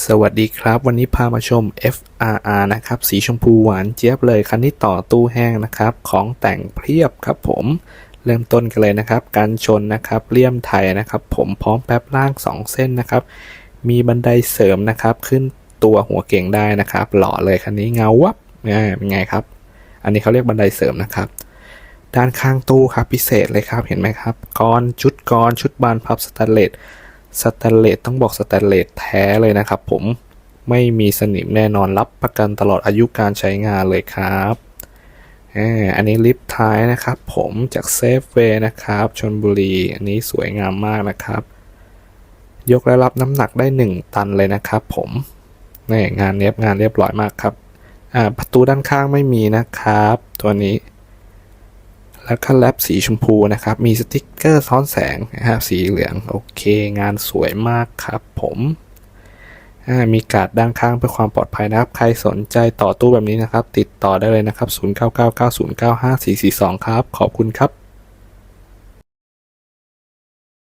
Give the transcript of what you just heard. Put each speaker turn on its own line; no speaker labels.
สวัสดีครับ วันนี้พามาชม FRR นะครับ สีชมพูหวานเจี๊ยบเลย คันนี้ต่อตู้แห้งนะครับ ของแต่งเพียบครับผม เริ่มต้นกันเลยนะครับ การชนนะครับเลี่ยมไทยนะครับ ผมพร้อมแป๊บล่าง 2 เส้นนะครับ มีบันไดเสริมนะครับ ขึ้นตัวหัวเก่งได้นะครับ หล่อเลยคันนี้เงาวับอ่าเป็นไงครับ อันนี้เขาเรียกบันไดเสริมนะครับ ด้านข้างตู้ครับพิเศษเลยครับ เห็นไหมครับกรชุดกรชุดบานพับสแตนเลส สแตนเลสต้องบอกสแตนเลสแท้เลยนะครับผมไม่มีสนิมแน่นอนรับประกันตลอดอายุการใช้งานเลยครับอันนี้ลิฟท้ายนะครับ ผมจากเซฟเวย์นะครับชนบุรี อันนี้สวยงามมากนะครับ ยกและรับน้ำหนักได้ 1 ตันเลยนะครับผมนี่งานเนี้ยบงานเรียบร้อยมากครับ ประตูด้านข้างไม่มีนะครับ ตัวนี้ แล้วก็แลบสีชมพูนะครับ มีสติกเกอร์ซ้อนแสงนะครับสีเหลือง โอเค งานสวยมากครับผมมีการ์ดด้านข้างเพื่อความปลอดภัยนะครับ ใครสนใจต่อตู้แบบนี้นะครับ ติดต่อได้เลยนะครับ 0999095442 ครับ ขอบคุณครับ